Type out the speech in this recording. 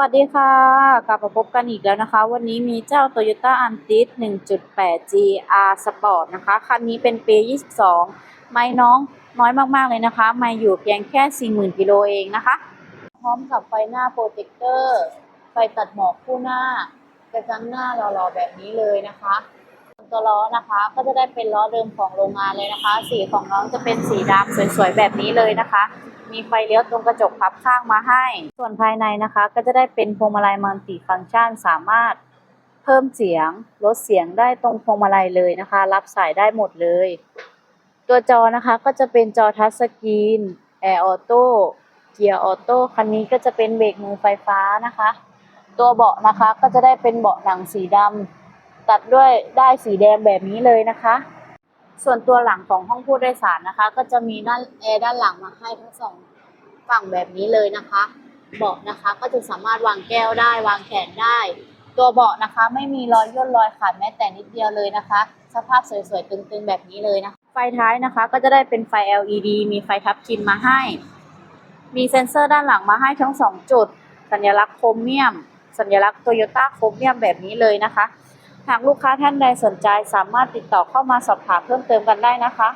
วัสดีค่ะ กลับมาพบกันอีกแล้วนะคะ วันนี้มีเจ้า Toyota a n t i s 1.8 GR Sport นะคะ คันนี้เป็นปี 22 ไม่น้องน้อยมากๆเลยนะคะ มาอยู่เพียงแค่ 40,000 กิโลเองนะคะ พร้อมกับไฟหน้าโปรเจคเตอร์ ไฟตัดหมอกคู่หน้า กระจังหน้าหล่อๆแบบนี้เลยนะคะ ตัวล้อนะคะ ก็จะได้เป็นล้อเดิมของโรงงานเลยนะคะ สีของน้องจะเป็นสีดำสวยๆแบบนี้เลยนะคะ มีไฟเลี้ยวตรงกระจกพับข้างมาให้ ส่วนภายในนะคะ ก็จะได้เป็นพวงมาลัยมัลติฟังก์ชันสามารถเพิ่มเสียงลดเสียงได้ตรงพวงมาลัยเลยนะคะ รับสายได้หมดเลย ตัวจอนะคะก็จะเป็นจอทัชสกรีนแอร์ออโต้เกียร์ออโต้คันนี้ก็จะเป็นเบรกมือไฟฟ้านะคะ ตัวเบาะนะคะก็จะได้เป็นเบาะหนังสีดำ ตัดด้วยได้สีแดงแบบนี้เลยนะคะ ส่วนตัวหลังของห้องผู้โดยสารนะคะ ก็จะมีด้านแอร์ด้านหลังมาให้ทั้งสองฝั่งแบบนี้เลยนะคะเบาะนะคะก็จะสามารถวางแก้วได้ วางแขนได้ ตัวเบาะนะคะ ไม่มีรอยย่นรอยขาดแม้แต่นิดเดียวเลยนะคะ สภาพสวยๆตึงๆแบบนี้เลยนะคะ ไฟท้ายนะคะ ก็จะได้เป็นไฟ LED มีไฟทับทิมมาให้ มีเซ็นเซอร์ด้านหลังมาให้ทั้งสองจุด สัญลักษณ์โครเมียม สัญลักษณ์โตโยต้าโครเมียมแบบนี้เลยนะคะ หากลูกค้าท่านใดสนใจสามารถติดต่อเข้ามาสอบถามเพิ่มเติมกันได้นะคะ